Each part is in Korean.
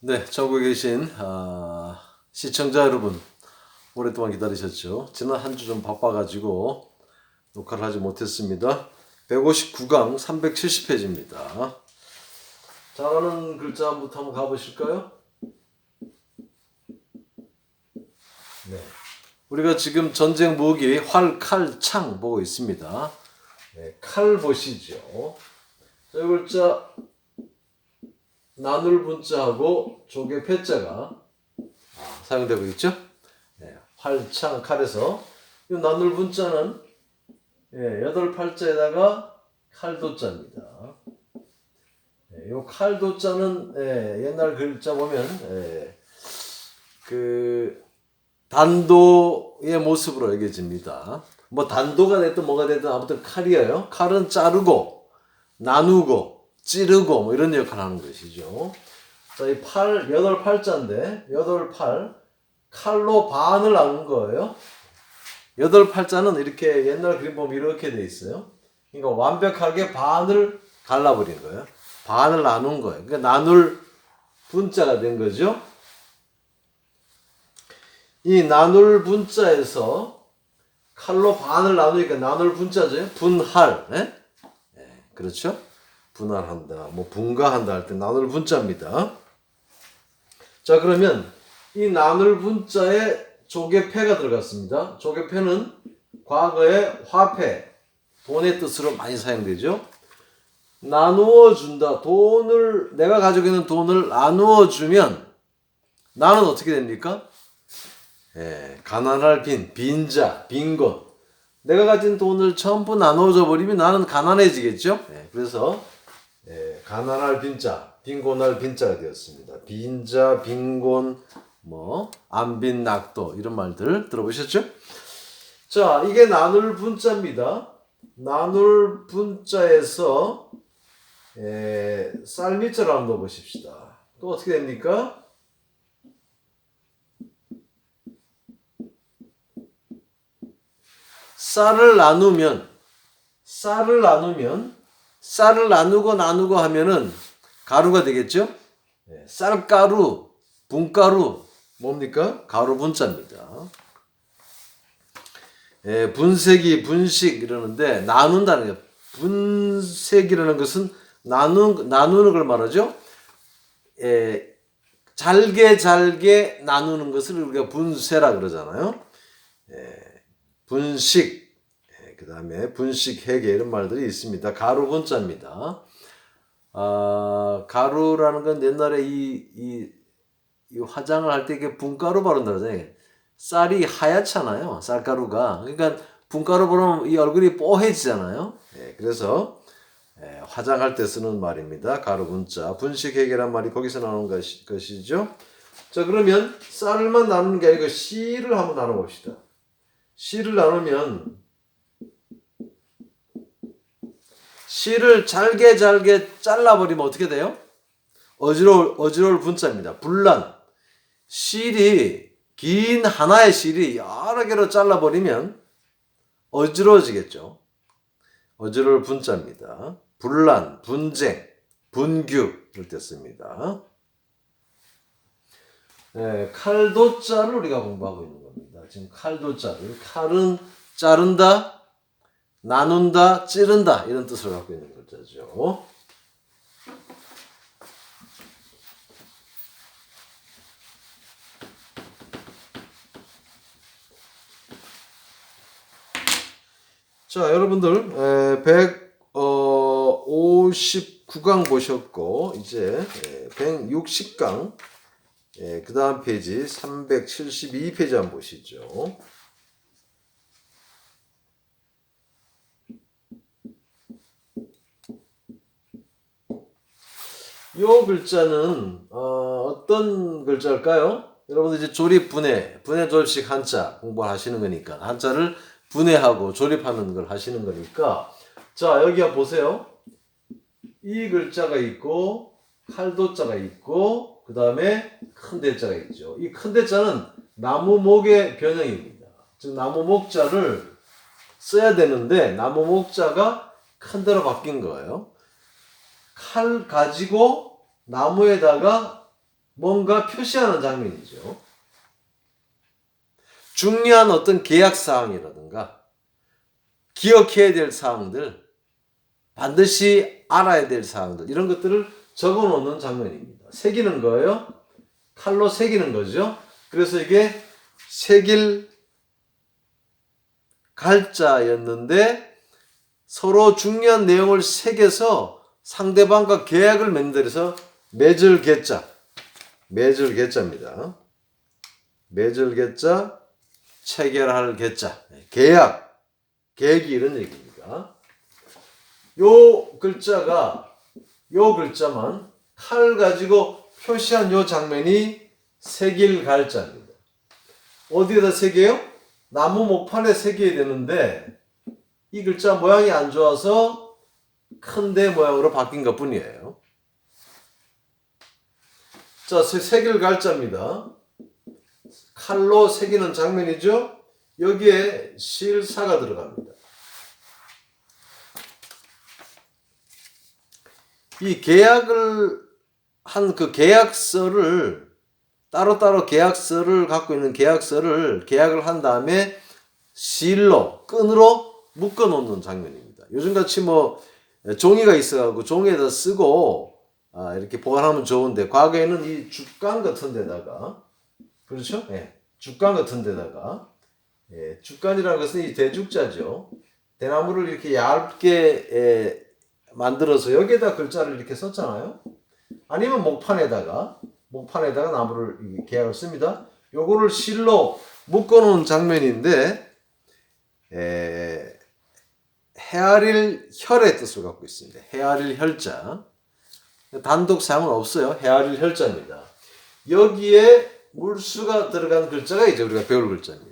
네, 전국에 계신 아, 시청자 여러분 오랫동안 기다리셨죠. 지난 한 주 좀 바빠가지고 녹화를 하지 못했습니다. 159강 370페이지입니다. 잘하는 글자부터 한번 가보실까요? 네. 우리가 지금 전쟁 무기 활, 칼, 창 보고 있습니다. 네, 칼 보시죠. 자, 이 글자 나눌 분자하고 조개 패자가 아, 사용되고 있죠. 네, 활창 칼에서 이 나눌 분자는 예, 여덟 팔자에다가 칼도자입니다. 예, 요 칼도자는 예, 옛날 글자 보면 예, 그 단도의 모습으로 여겨집니다. 뭐 단도가 됐든 뭐가 됐든 아무튼 칼이에요. 칼은 자르고 나누고 찌르고 뭐 이런 역할을 하는 것이죠. 자, 이 팔, 여덟 팔자인데 여덟 팔 칼로 반을 나눈 거예요. 여덟 팔자는 이렇게 옛날 그림 보면 이렇게 돼 있어요. 그러니까 완벽하게 반을 갈라버린 거예요. 반을 나눈 거예요. 그러니까 나눌 분자가 된 거죠. 이 나눌 분자에서 칼로 반을 나누니까 나눌 분자죠. 분할. 예? 예, 그렇죠? 분할한다. 뭐 분가한다 할 때 나눌 분자입니다. 자, 그러면 이 나눌 분자에 조개패가 들어갔습니다. 조개패는 과거에 화폐, 돈의 뜻으로 많이 사용되죠. 나누어 준다. 돈을 내가 가지고 있는 돈을 나누어 주면 나는 어떻게 됩니까? 예, 가난할 빈, 빈자, 빈곤. 내가 가진 돈을 전부 나눠줘 버리면 나는 가난해지겠죠? 예, 그래서 예, 가난할 빈자, 빈곤할 빈자가 되었습니다. 빈자, 빈곤, 뭐 안빈 낙도 이런 말들 들어보셨죠? 자, 이게 나눌 분자입니다. 나눌 분자에서 예, 쌀미자를 한번 넣어보십시다. 또 어떻게 됩니까? 쌀을 나누면 쌀을 나누면 쌀을 나누고 나누고 하면은 가루가 되겠죠? 네, 쌀가루, 분가루 뭡니까? 가루 분자입니다. 예, 분색이 분식 이러는데 나눈다는 게 분색이라는 것은 나누 나누는 걸 말하죠. 예, 잘게 잘게 나누는 것을 우리가 분쇄라 그러잖아요. 예, 분식, 그 다음에 분식 회계 이런 말들이 있습니다. 가루 분자입니다. 아, 가루라는 건 옛날에 이, 이, 이 화장을 할 때 이게 분가루 바른다 그러잖아요. 쌀이 하얗잖아요. 쌀가루가. 그러니까 분가루 바르면 이 얼굴이 뽀해지잖아요. 예, 그래서 예, 화장할 때 쓰는 말입니다. 가루 분자. 분식 회계란 말이 거기서 나오는 것이, 것이죠. 자, 그러면 쌀만 나누는 게 아니고 씨를 한번 나눠봅시다. 씨를 나누면 씨를 잘게 잘게 잘라버리면 어떻게 돼요? 어지러울 어지러울 분자입니다. 분란. 실이 긴 하나의 실이 여러 개로 잘라버리면 어지러워지겠죠. 어지러울 분자입니다. 분란, 분쟁, 분규를 뜻습니다. 네, 칼도자를 우리가 공부하고 있는 겁니다. 지금 칼도자를 칼은 자른다, 나눈다, 찌른다 이런 뜻을 갖고 있는 글자죠. 자, 여러분들 159강 보셨고 이제 160강 예, 그 다음 페이지 372페이지 한번 보시죠. 요 글자는 어, 떤 글자일까요? 여러분들 이제 조립 분해, 분해 조립식 한자 공부하시는 거니까 한자를 분해하고 조립하는 걸 하시는 거니까 자 여기 보세요. 이 글자가 있고 칼도자가 있고 그 다음에 큰 대자가 있죠. 이 큰 대자는 나무목의 변형입니다. 즉 나무목자를 써야 되는데 나무목자가 큰 대로 바뀐 거예요. 칼 가지고 나무에다가 뭔가 표시하는 장면이죠. 중요한 어떤 계약 사항이라든가 기억해야 될 사항들, 반드시 알아야 될 사항들 이런 것들을 적어 놓는 장면입니다. 새기는 거예요. 칼로 새기는 거죠. 그래서 이게 새길 갈자였는데 서로 중요한 내용을 새겨서 상대방과 계약을 맺는 데서 맺을 개자 맺을 개자입니다. 맺을 개자 체결할 개자 계약 계획이 이런 얘기입니다. 요 글자가 요 글자만 칼 가지고 표시한 요 장면이 새길 갈자입니다. 어디에다 새겨요? 나무 목판에 새겨야 되는데 이 글자 모양이 안 좋아서 큰 대 모양으로 바뀐 것 뿐이에요. 자, 새- 새길 갈자입니다. 칼로 새기는 장면이죠. 여기에 실사가 들어갑니다. 이 계약을 한 그 계약서를 따로따로 계약서를 갖고 있는 계약서를 계약을 한 다음에 실로 끈으로 묶어 놓는 장면입니다. 요즘같이 뭐 종이가 있어가지고 종이에다 쓰고 아, 이렇게 보관하면 좋은데 과거에는 이 죽간 같은 데다가 그렇죠? 예, 죽간 같은 데다가 예, 죽간이라는 것은 이 대죽자죠. 대나무를 이렇게 얇게 예, 만들어서 여기에다 글자를 이렇게 썼잖아요. 아니면 목판에다가 목판에다가 나무를 이 계약을 씁니다. 요거를 실로 묶어놓은 장면인데 에, 헤아릴 혈의 뜻을 갖고 있습니다. 헤아릴 혈자 단독 사용은 없어요. 헤아릴 혈자입니다. 여기에 물수가 들어간 글자가 이제 우리가 배울 글자입니다.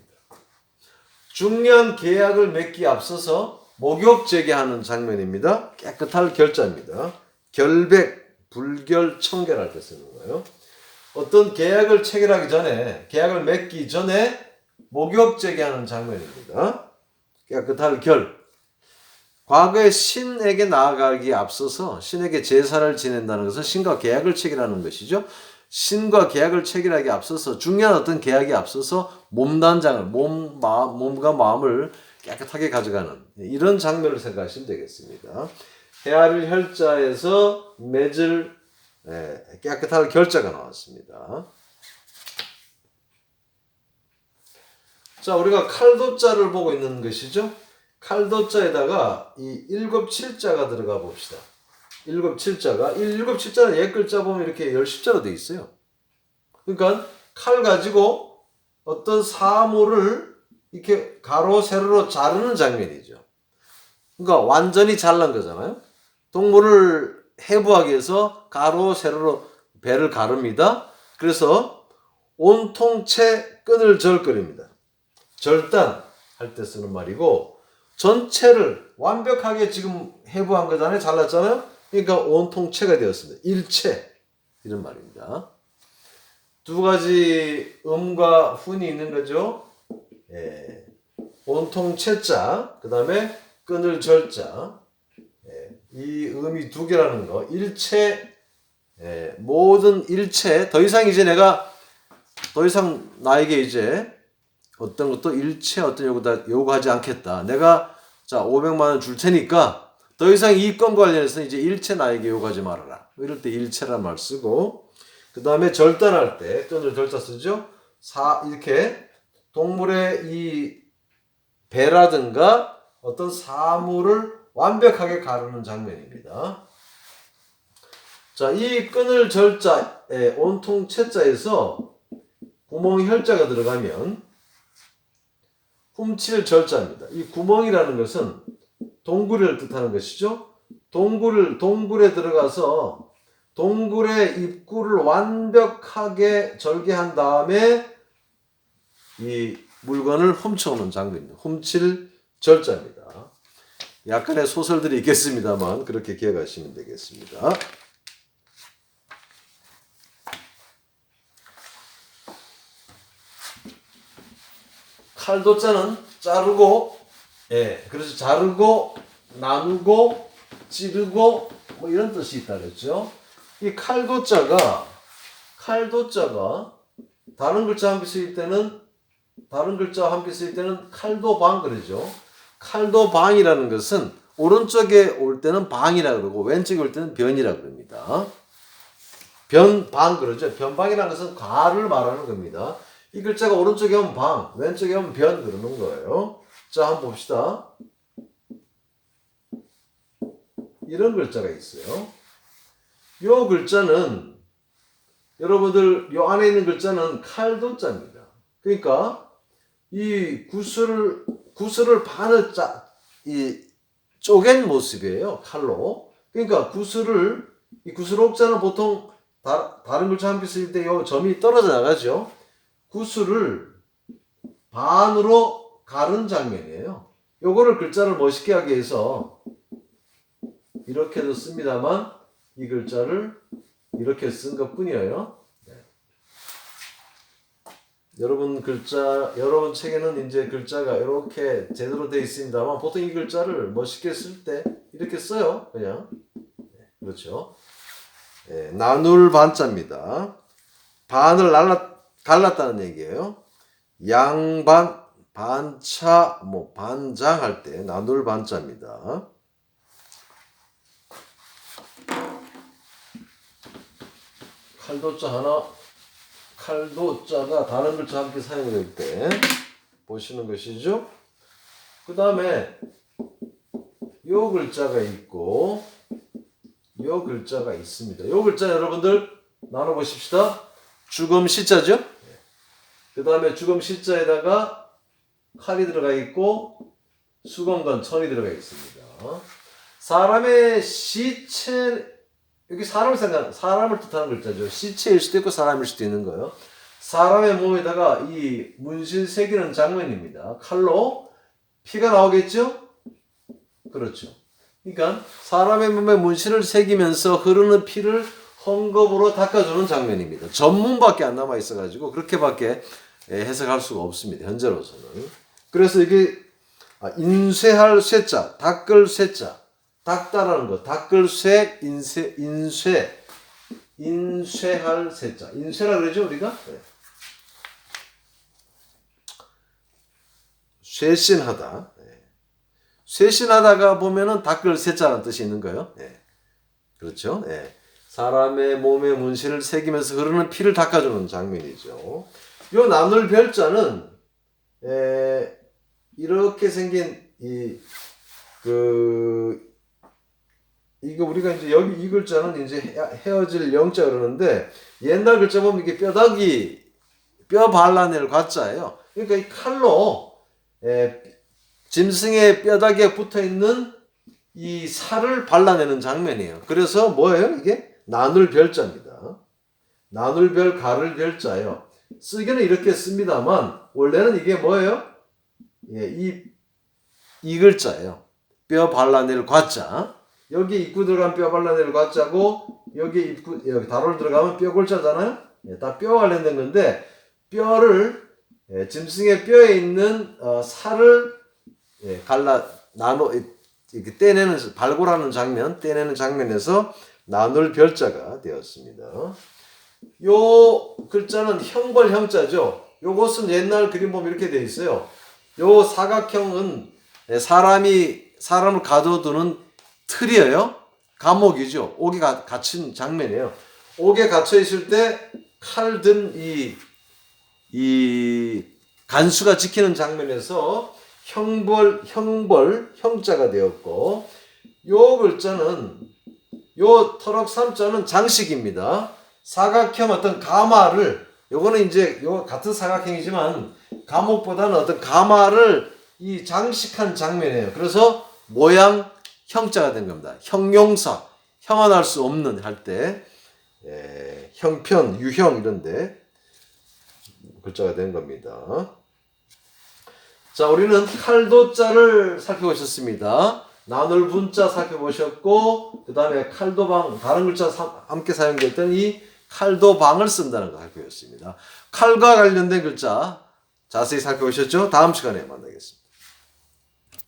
중요한 계약을 맺기 앞서서 목욕 제기하는 장면입니다. 깨끗할 결자입니다. 결백, 불결, 청결할 때 쓰는 거예요. 어떤 계약을 체결하기 전에, 계약을 맺기 전에 목욕 제기하는 장면입니다. 깨끗할 결. 과거에 신에게 나아가기 앞서서 신에게 제사를 지낸다는 것은 신과 계약을 체결하는 것이죠. 신과 계약을 체결하기 앞서서 중요한 어떤 계약이 앞서서 몸단장을 몸, 마, 몸과 마음을 깨끗하게 가져가는 이런 장면을 생각하시면 되겠습니다. 헤아릴 혈자에서 맺을 예, 깨끗할 결자가 나왔습니다. 자, 우리가 칼도자를 보고 있는 것이죠. 칼도자에다가 이 일곱 칠자가 들어가 봅시다. 일곱 칠자가 이 일곱 칠자는 옛 글자 보면 이렇게 열 십자로 돼 있어요. 그러니까 칼 가지고 어떤 사물을 이렇게 가로 세로로 자르는 장면이죠. 그러니까 완전히 잘난 거잖아요. 동물을 해부하기 위해서 가로 세로로 배를 가릅니다. 그래서 온통채 끈을 절거립니다. 절단 할 때 쓰는 말이고 전체를 완벽하게 지금 해부한 거잖아요. 잘랐잖아요. 그러니까 온통채가 되었습니다. 일체 이런 말입니다. 두 가지 음과 훈이 있는 거죠. 예. 온통채자, 그 다음에 끈을 절자. 예. 이 음이 두 개라는 거. 일체, 예. 모든 일체. 더 이상 이제 내가 더 이상 나에게 이제 어떤 것도 일체 어떤 요구다 요구하지 않겠다. 내가 자 500만 원 줄 테니까 더 이상 이건 관련해서 이제 일체 나에게 요구하지 말아라. 이럴 때 일체란 말 쓰고 그 다음에 절단할 때 끈을 절자 쓰죠. 사 이렇게 동물의 이 배라든가 어떤 사물을 완벽하게 가르는 장면입니다. 자, 이 끈을 절자 에 온통 채자에서 구멍 혈자가 들어가면 훔칠 절자입니다. 이 구멍이라는 것은 동굴을 뜻하는 것이죠. 동굴을 동굴에 들어가서 동굴의 입구를 완벽하게 절개한 다음에 이 물건을 훔쳐오는 장면입니다. 훔칠 절자입니다. 약간의 소설들이 있겠습니다만 그렇게 기억하시면 되겠습니다. 칼도자는 자르고 예, 그래서 자르고 나누고 찌르고 뭐 이런 뜻이 있다 그랬죠. 이 칼도자가 칼도자가 다른 글자 함께 쓰일 때는 다른 글자와 함께 쓰일 때는 칼도방 그러죠. 칼도방이라는 것은 오른쪽에 올 때는 방이라 그러고 왼쪽에 올 때는 변이라 그럽니다. 변방 그러죠. 변방이라는 것은 가를 말하는 겁니다. 이 글자가 오른쪽에 오면 방, 왼쪽에 오면 변 그러는 거예요. 자, 한번 봅시다. 이런 글자가 있어요. 요 글자는 여러분들 요 안에 있는 글자는 칼도자입니다. 그러니까 이 구슬을 구슬을 반을 짜, 이 쪼갠 모습이에요. 칼로. 그러니까 구슬을 이 구슬 옥자는 보통 다, 다른 글자 함께 쓸때 요 점이 떨어져 나가죠. 구슬을 반으로 가른 장면이에요. 요거를 글자를 멋있게 하기 위해서 이렇게도 씁니다만 이 글자를 이렇게 쓴 것 뿐이에요. 네. 여러분 글자, 여러분 책에는 이제 글자가 이렇게 제대로 되어 있습니다만 보통 이 글자를 멋있게 쓸 때 이렇게 써요. 그냥. 네, 그렇죠. 예, 나눌 반자입니다. 반을 날라, 갈랐다는 얘기예요. 양반, 반차, 뭐 반장 할 때 나눌 반자입니다. 칼도자 하나, 칼도자가 다른 글자 함께 사용될 때 보시는 것이죠. 그 다음에 요 글자가 있고 요 글자가 있습니다. 요 글자 여러분들 나눠 보십시다. 죽음 시자죠. 그 다음에 죽음 시자에다가 칼이 들어가 있고 수건건 천이 들어가 있습니다. 사람의 시체 여기 사람을 생각 사람을 뜻하는 글자죠. 시체일 수도 있고 사람일 수도 있는 거예요. 사람의 몸에다가 이 문신 새기는 장면입니다. 칼로 피가 나오겠죠? 그렇죠. 그러니까 사람의 몸에 문신을 새기면서 흐르는 피를 헝겊으로 닦아주는 장면입니다. 전문밖에 안 남아 있어가지고 그렇게밖에 예, 해석할 수가 없습니다. 현재로서는. 그래서 이게 아, 인쇄할 쇠자, 닦을 쇠자, 닦다라는 거, 닦을 쇠, 인쇄, 인쇄, 인쇄할 쇠자, 인쇄라 그러죠 우리가? 네. 쇄신하다. 네. 쇄신하다가 보면은 닦을 쇠자라는 뜻이 있는 거예요. 네. 그렇죠. 네. 사람의 몸에 문신을 새기면서 흐르는 피를 닦아주는 장면이죠. 요 나눌 별자는 에, 이렇게 생긴 이 그 이거 우리가 이제 여기 이 글자는 이제 헤- 헤어질 영자 그러는데 옛날 글자 보면 이게 뼈다귀 뼈 발라낼 과자예요. 그러니까 이 칼로 에, 짐승의 뼈다귀에 붙어 있는 이 살을 발라내는 장면이에요. 그래서 뭐예요? 이게 나눌 별자입니다. 나눌 별, 가를 별자예요. 쓰기는 이렇게 씁니다만 원래는 이게 뭐예요? 예, 이, 이 글자예요. 뼈 발라낼 과자. 여기 입구 들어가면 뼈 발라낼 과자고 여기 입구 여기 다롤 들어가면 뼈 골자잖아요. 예, 다뼈 관련된 건데 뼈를 예, 짐승의 뼈에 있는 어, 살을 예, 갈라 나눠 이렇게 떼내는 발굴하는 장면, 떼내는 장면에서 나눌 별자가 되었습니다. 요 글자는 형벌 형자죠. 요것은 옛날 그림 보면 이렇게 되어 있어요. 요 사각형은 사람이 사람을 가둬두는 틀이에요. 감옥이죠. 옥에 가- 갇힌 장면이에요. 옥에 갇혀 있을 때 칼 든 이 이 간수가 지키는 장면에서 형벌 형벌 형자가 되었고 요 글자는 요 터럭 삼자는 장식입니다. 사각형 어떤 가마를 요거는 이제 요 같은 사각형이지만 감옥보다는 어떤 가마를 이 장식한 장면이에요. 그래서 모양 형자가 된 겁니다. 형용사 형언할 수 없는 할 때 형편 유형 이런데 글자가 된 겁니다. 자, 우리는 칼도자를 살펴보셨습니다. 나눌 분자 살펴보셨고, 그 다음에 칼도방, 다른 글자 사- 함께 사용됐던 이 칼도 방을 쓴다는 거 살펴보셨습니다. 칼과 관련된 글자 자세히 살펴보셨죠? 다음 시간에 만나겠습니다.